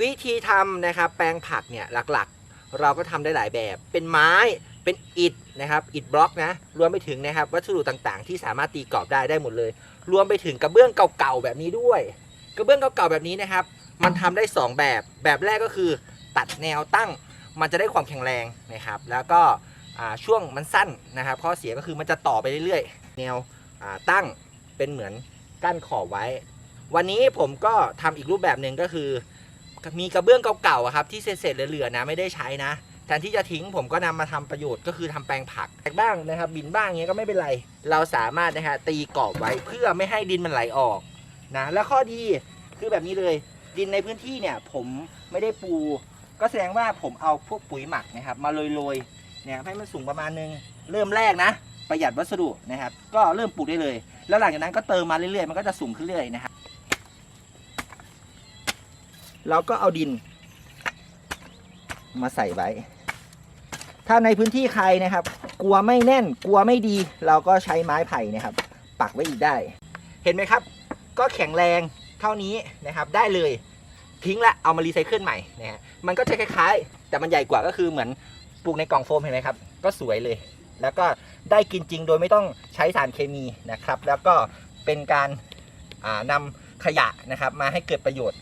วิธีทำนะครับแปลงผักเนี่ยหลักๆ เราก็ทำได้หลายแบบ เป็นไม้เป็นอิฐนะครับอิฐบล็อกนะรวมไปถึงนะครับวัสดุต่างๆ ที่สามารถตีกรอบได้ได้หมดเลย รวมไปถึงกระเบื้องเก่าๆแบบนี้ด้วย กระเบื้องเก่าๆแบบนี้นะครับ มันทำได้สองแบบ แบบแรกก็คือตัดแนวตั้ง มันจะได้ความแข็งแรงนะครับ แล้วก็ช่วงมันสั้นนะครับข้อเสียก็คือมันจะต่อไปเรื่อยๆ แนวตั้งเป็นเหมือนกั้นขอบไว้ วันนี้ผมก็ทำอีกรูปแบบหนึ่งก็คือ มีกระเบื้องเก่าๆอะครับที่เศษๆเหลือๆนะไม่ได้ใช้นะแทนที่จะทิ้งผมก็นำมาทำประโยชน์ก็คือทำแปลงผักแตกบ้างนะครับ บินบ้างเงี้ยก็ไม่เป็นไร เราสามารถนะฮะตีกรอบไว้เพื่อไม่ให้ดินมันไหลออกนะแล้วข้อดีคือแบบนี้เลยดินในพื้นที่เนี่ยผมไม่ได้ปู ก็แสดงว่าผมเอาพวกปุ๋ยหมักนะครับ มาโรยๆเนี่ยให้มันสูงประมาณนึงเริ่มแรกนะ ประหยัดวัสดุนะครับ ก็เริ่มปลูกได้เลย แล้วหลังจากนั้นก็เติมมาเรื่อยๆ มันก็จะสูงขึ้นเรื่อยนะครับ เราก็เอาดิน มาใส่ไว้ ถ้าในพื้นที่ใครนะครับ กลัวไม่แน่นกลัวไม่ดี เราก็ใช้ไม้ไผ่นะครับ ปักไว้อีกได้ เห็นไหมครับ ก็แข็งแรงเท่านี้นะครับ ได้เลยทิ้งละเอามารีไซเคิลใหม่นะฮะมันก็จะคล้ายๆ แต่มันใหญ่กว่าก็คือเหมือนปลูกในกล่องโฟมเห็นไหมครับ ก็สวยเลย แล้วก็ได้กินจริงโดยไม่ต้องใช้สารเคมีนะครับ แล้วก็เป็นการานำขยะนะครับมาให้เกิดประโยชน์